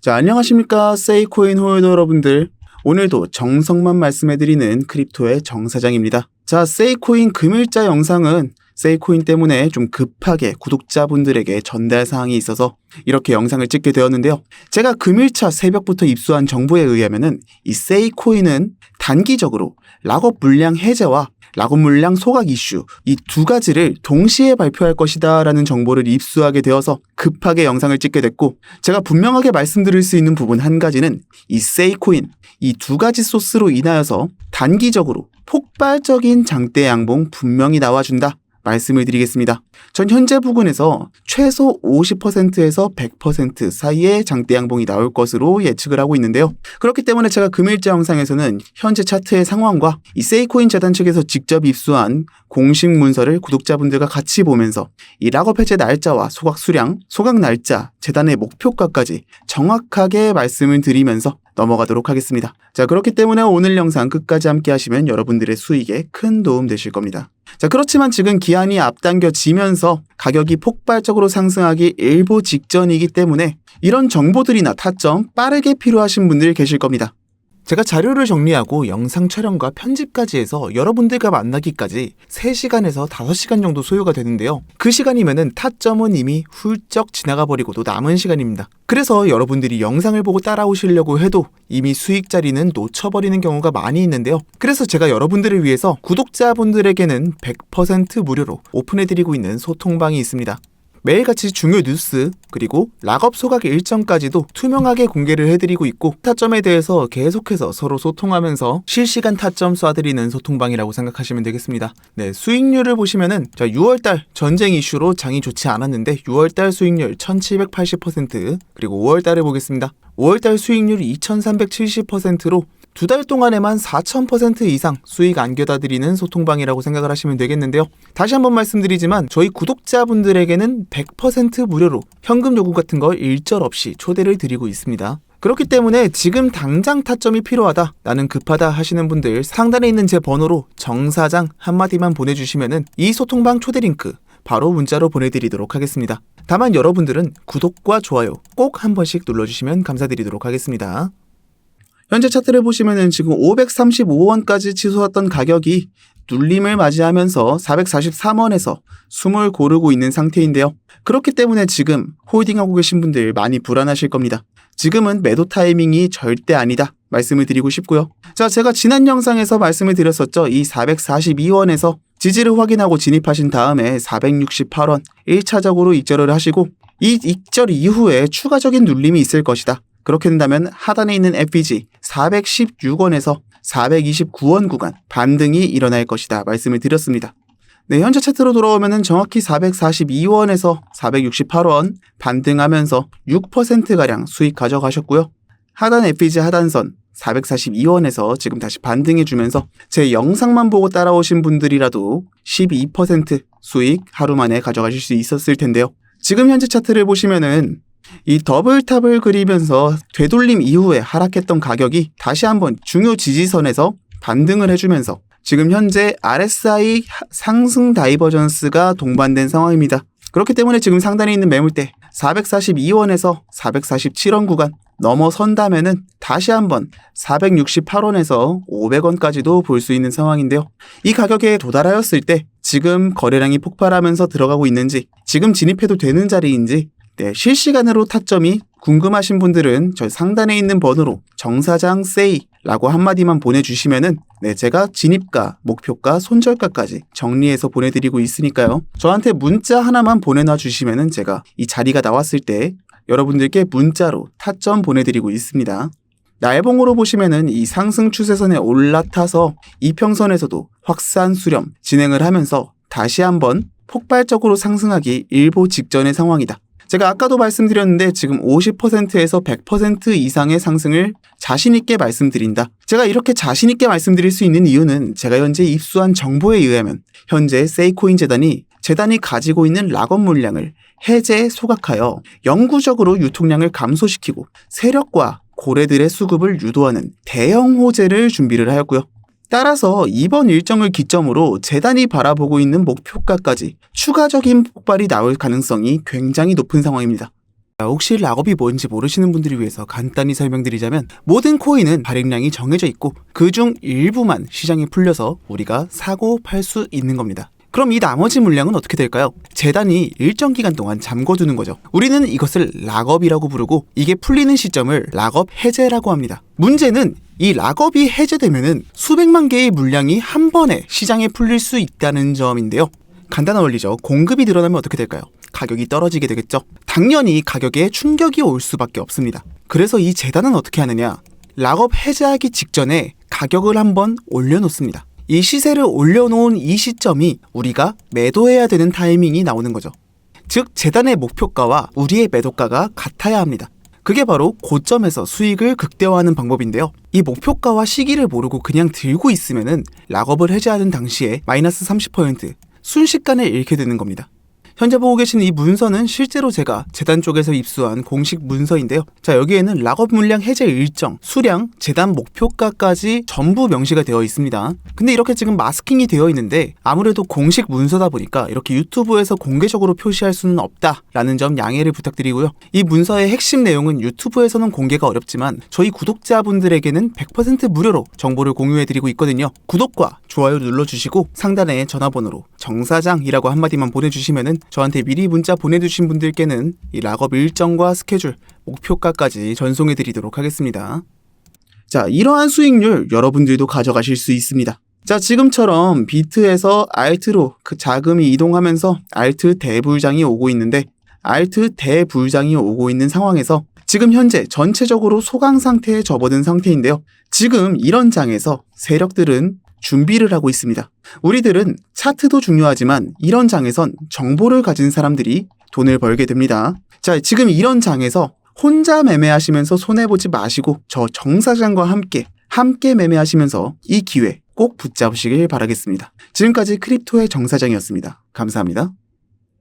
자, 안녕하십니까. 세이코인 홀더 여러분들. 오늘도 정성만 말씀해드리는 크립토의 정사장입니다. 자, 세이코인 금일자 영상은 세이코인 때문에 좀 급하게 구독자분들에게 전달 사항이 있어서 이렇게 영상을 찍게 되었는데요. 제가 금일차 새벽부터 입수한 정보에 의하면은 이 세이코인은 단기적으로 락업 물량 해제와 락업 물량 소각 이슈 이 두 가지를 동시에 발표할 것이다라는 정보를 입수하게 되어서 급하게 영상을 찍게 됐고 제가 분명하게 말씀드릴 수 있는 부분 한 가지는 이 세이코인 이 두 가지 소스로 인하여서 단기적으로 폭발적인 장대 양봉 분명히 나와준다. 말씀을 드리겠습니다. 전 현재 부근에서 최소 50%에서 100% 사이의 장대 양봉이 나올 것으로 예측을 하고 있는데요. 그렇기 때문에 제가 금일자 영상에서는 현재 차트의 상황과 이 세이코인 재단 측에서 직접 입수한 공식 문서를 구독자분들과 같이 보면서 이 락업 해제 날짜와 소각 수량, 소각 날짜, 재단의 목표가까지 정확하게 말씀을 드리면서 넘어가도록 하겠습니다. 자, 그렇기 때문에 오늘 영상 끝까지 함께 하시면 여러분들의 수익에 큰 도움 되실 겁니다. 자, 그렇지만 지금 기한이 앞당겨지면서 가격이 폭발적으로 상승하기 일보 직전이기 때문에 이런 정보들이나 타점 빠르게 필요하신 분들 계실 겁니다. 제가 자료를 정리하고 영상 촬영과 편집까지 해서 여러분들과 만나기까지 3시간에서 5시간 정도 소요가 되는데요. 그 시간이면은 타점은 이미 훌쩍 지나가 버리고도 남은 시간입니다. 그래서 여러분들이 영상을 보고 따라오시려고 해도 이미 수익 자리는 놓쳐버리는 경우가 많이 있는데요. 그래서 제가 여러분들을 위해서 구독자분들에게는 100% 무료로 오픈해드리고 있는 소통방이 있습니다. 매일같이 중요 뉴스 그리고 락업 소각 일정까지도 투명하게 공개를 해드리고 있고 타점에 대해서 계속해서 서로 소통하면서 실시간 타점 쏴드리는 소통방이라고 생각하시면 되겠습니다. 네 수익률을 보시면은 자 6월달 전쟁 이슈로 장이 좋지 않았는데 6월달 수익률 1780% 그리고 5월달에 보겠습니다. 5월달 수익률이 2370%로 두 달 동안에만 4000% 이상 수익 안겨다 드리는 소통방이라고 생각을 하시면 되겠는데요. 다시 한번 말씀드리지만 저희 구독자분들에게는 100% 무료로 현금 요구 같은 거 일절 없이 초대를 드리고 있습니다. 그렇기 때문에 지금 당장 타점이 필요하다, 나는 급하다 하시는 분들 상단에 있는 제 번호로 정사장 한마디만 보내주시면은 이 소통방 초대 링크 바로 문자로 보내드리도록 하겠습니다. 다만 여러분들은 구독과 좋아요 꼭 한 번씩 눌러주시면 감사드리도록 하겠습니다. 현재 차트를 보시면은 지금 535원까지 치솟았던 가격이 눌림을 맞이하면서 443원에서 숨을 고르고 있는 상태인데요. 그렇기 때문에 지금 홀딩하고 계신 분들 많이 불안하실 겁니다. 지금은 매도 타이밍이 절대 아니다. 말씀을 드리고 싶고요. 자, 제가 지난 영상에서 말씀을 드렸었죠. 이 442원에서 지지를 확인하고 진입하신 다음에 468원 1차적으로 익절을 하시고 이 익절 이후에 추가적인 눌림이 있을 것이다. 그렇게 된다면 하단에 있는 FEG 416원에서 429원 구간 반등이 일어날 것이다 말씀을 드렸습니다. 네, 현재 차트로 돌아오면은 정확히 442원에서 468원 반등하면서 6%가량 수익 가져가셨고요. 하단 FEG 하단선 442원에서 지금 다시 반등해주면서 제 영상만 보고 따라오신 분들이라도 12% 수익 하루 만에 가져가실 수 있었을 텐데요. 지금 현재 차트를 보시면은 이 더블탑을 그리면서 되돌림 이후에 하락했던 가격이 다시 한번 중요 지지선에서 반등을 해주면서 지금 현재 RSI 상승 다이버전스가 동반된 상황입니다. 그렇기 때문에 지금 상단에 있는 매물대 442원에서 447원 구간 넘어선다면은 다시 한번 468원에서 500원까지도 볼 수 있는 상황인데요. 이 가격에 도달하였을 때 지금 거래량이 폭발하면서 들어가고 있는지 지금 진입해도 되는 자리인지 네, 실시간으로 타점이 궁금하신 분들은 저 상단에 있는 번호로 정사장 세이라고 한마디만 보내주시면은 네, 제가 진입가, 목표가, 손절가까지 정리해서 보내드리고 있으니까요. 저한테 문자 하나만 보내놔 주시면은 제가 이 자리가 나왔을 때 여러분들께 문자로 타점 보내드리고 있습니다. 날봉으로 보시면은 이 상승 추세선에 올라타서 이평선에서도 확산 수렴 진행을 하면서 다시 한번 폭발적으로 상승하기 일보 직전의 상황이다. 제가 아까도 말씀드렸는데 지금 50%에서 100% 이상의 상승을 자신있게 말씀드린다. 제가 이렇게 자신있게 말씀드릴 수 있는 이유는 제가 현재 입수한 정보에 의하면 현재 세이코인 재단이 재단이 가지고 있는 락업 물량을 해제 소각하여 영구적으로 유통량을 감소시키고 세력과 고래들의 수급을 유도하는 대형 호재를 준비를 하였고요. 따라서 이번 일정을 기점으로 재단이 바라보고 있는 목표가까지 추가적인 폭발이 나올 가능성이 굉장히 높은 상황입니다. 자, 혹시 락업이 뭔지 모르시는 분들을 위해서 간단히 설명드리자면 모든 코인은 발행량이 정해져 있고 그 중 일부만 시장에 풀려서 우리가 사고 팔 수 있는 겁니다. 그럼 이 나머지 물량은 어떻게 될까요? 재단이 일정 기간 동안 잠궈두는 거죠. 우리는 이것을 락업이라고 부르고 이게 풀리는 시점을 락업 해제라고 합니다. 문제는 이 락업이 해제되면은 수백만 개의 물량이 한 번에 시장에 풀릴 수 있다는 점인데요. 간단한 원리죠. 공급이 늘어나면 어떻게 될까요? 가격이 떨어지게 되겠죠. 당연히 가격에 충격이 올 수밖에 없습니다. 그래서 이 재단은 어떻게 하느냐? 락업 해제하기 직전에 가격을 한번 올려놓습니다. 이 시세를 올려놓은 이 시점이 우리가 매도해야 되는 타이밍이 나오는 거죠. 즉, 재단의 목표가와 우리의 매도가가 같아야 합니다. 그게 바로 고점에서 수익을 극대화하는 방법인데요. 이 목표가와 시기를 모르고 그냥 들고 있으면은 락업을 해제하는 당시에 마이너스 30% 순식간에 잃게 되는 겁니다. 현재 보고 계신 이 문서는 실제로 제가 재단 쪽에서 입수한 공식 문서인데요. 자, 여기에는 락업 물량 해제 일정, 수량, 재단 목표가까지 전부 명시가 되어 있습니다. 근데 이렇게 지금 마스킹이 되어 있는데 아무래도 공식 문서다 보니까 이렇게 유튜브에서 공개적으로 표시할 수는 없다라는 점 양해를 부탁드리고요. 이 문서의 핵심 내용은 유튜브에서는 공개가 어렵지만 저희 구독자분들에게는 100% 무료로 정보를 공유해드리고 있거든요. 구독과 좋아요 눌러주시고 상단에 전화번호로 정사장이라고 한마디만 보내주시면은 저한테 미리 문자 보내주신 분들께는 이 락업 일정과 스케줄, 목표가까지 전송해드리도록 하겠습니다. 자, 이러한 수익률 여러분들도 가져가실 수 있습니다. 자, 지금처럼 비트에서 알트로 그 자금이 이동하면서 알트 대불장이 오고 있는데 알트 대불장이 오고 있는 상황에서 지금 현재 전체적으로 소강 상태에 접어든 상태인데요. 지금 이런 장에서 세력들은 준비를 하고 있습니다. 우리들은 차트도 중요하지만 이런 장에선 정보를 가진 사람들이 돈을 벌게 됩니다. 자, 지금 이런 장에서 혼자 매매하시면서 손해보지 마시고 저 정사장과 함께 함께 매매하시면서 이 기회 꼭 붙잡으시길 바라겠습니다. 지금까지 크립토의 정사장이었습니다. 감사합니다.